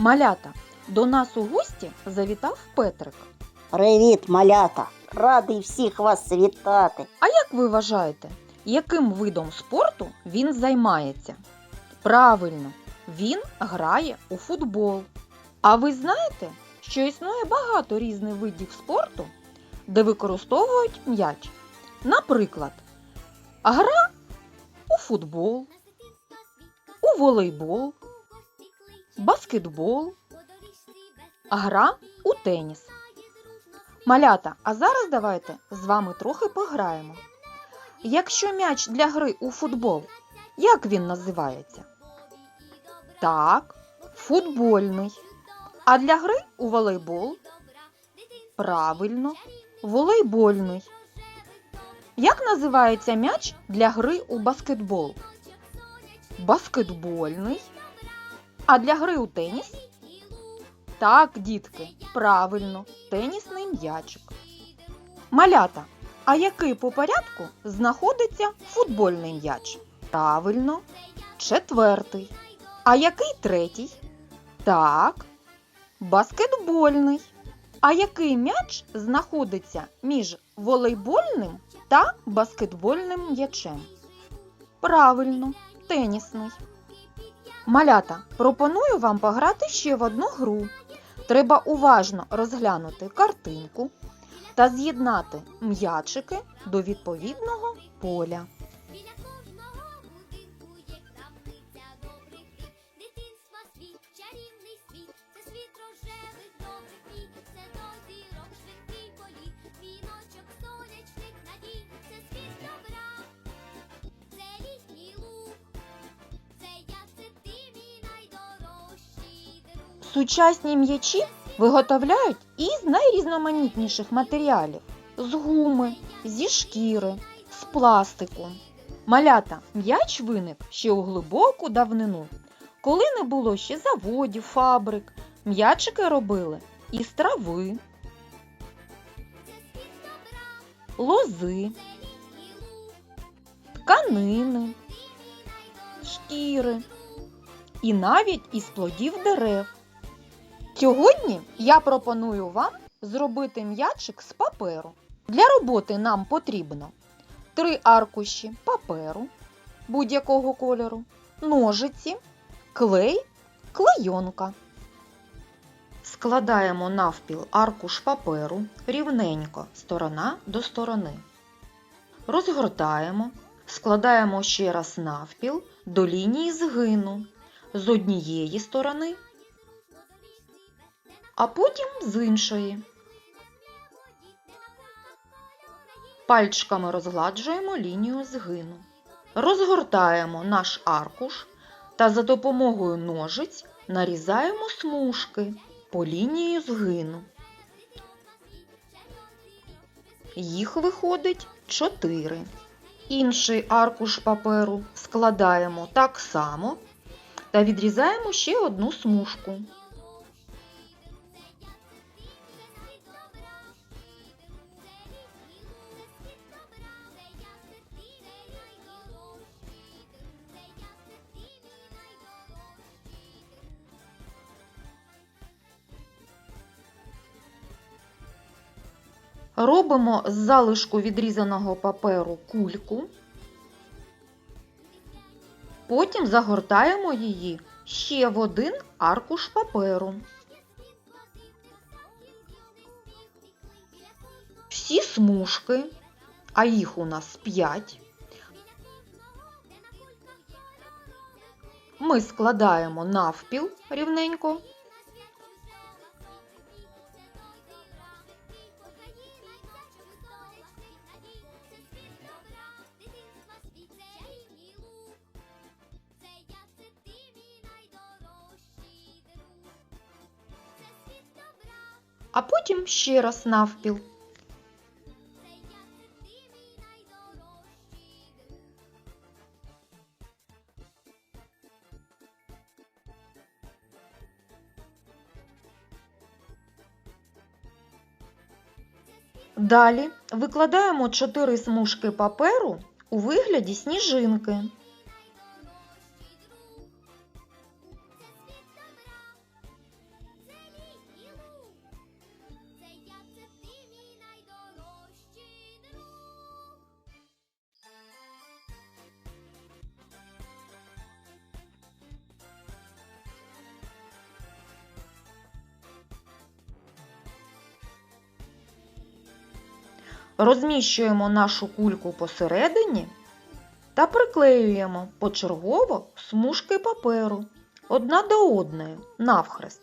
Малята, до нас у гості завітав Петрик. Привіт, малята! Радий всіх вас вітати. А як ви вважаєте, яким видом спорту він займається? Правильно, він грає у футбол. А ви знаєте, що існує багато різних видів спорту, де використовують м'яч? Наприклад, гра у футбол, у волейбол, баскетбол, гра у теніс. Малята, а зараз давайте з вами трохи пограємо. Якщо м'яч для гри у футбол, як він називається? Так, футбольний. А для гри у волейбол? Правильно, волейбольний. Як називається м'яч для гри у баскетбол? Баскетбольний. А для гри у теніс? Так, дітки, правильно, тенісний м'ячик. Малята, а який по порядку знаходиться футбольний м'яч? Правильно, четвертий. А який третій? Так, баскетбольний. А який м'яч знаходиться між волейбольним та баскетбольним м'ячем? Правильно, тенісний. Малята, пропоную вам пограти ще в одну гру. Треба уважно розглянути картинку та з'єднати м'ячики до відповідного поля. Сучасні м'ячі виготовляють із найрізноманітніших матеріалів: з гуми, зі шкіри, з пластику. Малята, м'яч виник ще у глибоку давнину. Коли не було ще заводів, фабрик, м'ячики робили із трави, лози, тканини, шкіри і навіть із плодів дерев. Сьогодні я пропоную вам зробити м'ячик з паперу. Для роботи нам потрібно три аркуші паперу будь-якого кольору, ножиці, клей, клейонка. Складаємо навпіл аркуш паперу рівненько сторона до сторони. Розгортаємо, складаємо ще раз навпіл до лінії згину з однієї сторони а потім з іншої. Пальчиками розгладжуємо лінію згину. Розгортаємо наш аркуш та за допомогою ножиць нарізаємо смужки по лінії згину. Їх виходить 4. Інший аркуш паперу складаємо так само та відрізаємо ще одну смужку. Робимо з залишку відрізаного паперу кульку. Потім загортаємо її ще в один аркуш паперу. Всі смужки, а їх у нас 5, ми складаємо навпіл рівненько. А потім ще раз навпіл. Далі викладаємо 4 смужки паперу у вигляді сніжинки. Розміщуємо нашу кульку посередині та приклеюємо почергово смужки паперу одна до одної навхрест.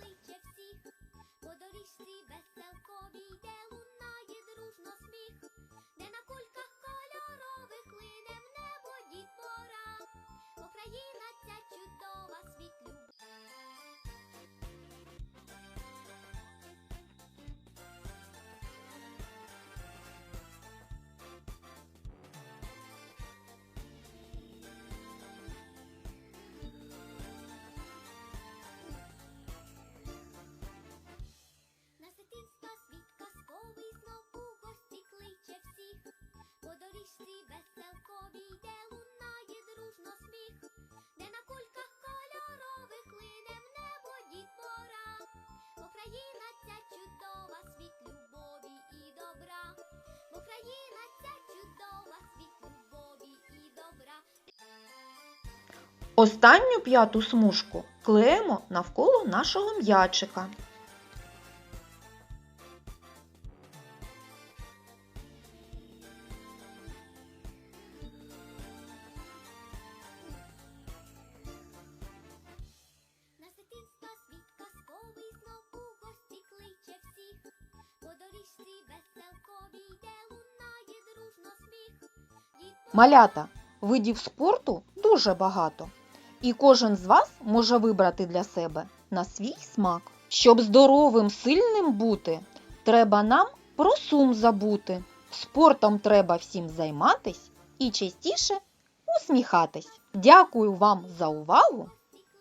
Останню п'яту смужку клеїмо навколо нашого м'ячика. Малята, видів спорту дуже багато, і кожен з вас може вибрати для себе на свій смак. Щоб здоровим, сильним бути, треба нам про сум забути. Спортом треба всім займатись і частіше усміхатись. Дякую вам за увагу.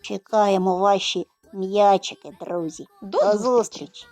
Чекаємо ваші м'ячики, друзі. До, До зустрічі! зустрічі!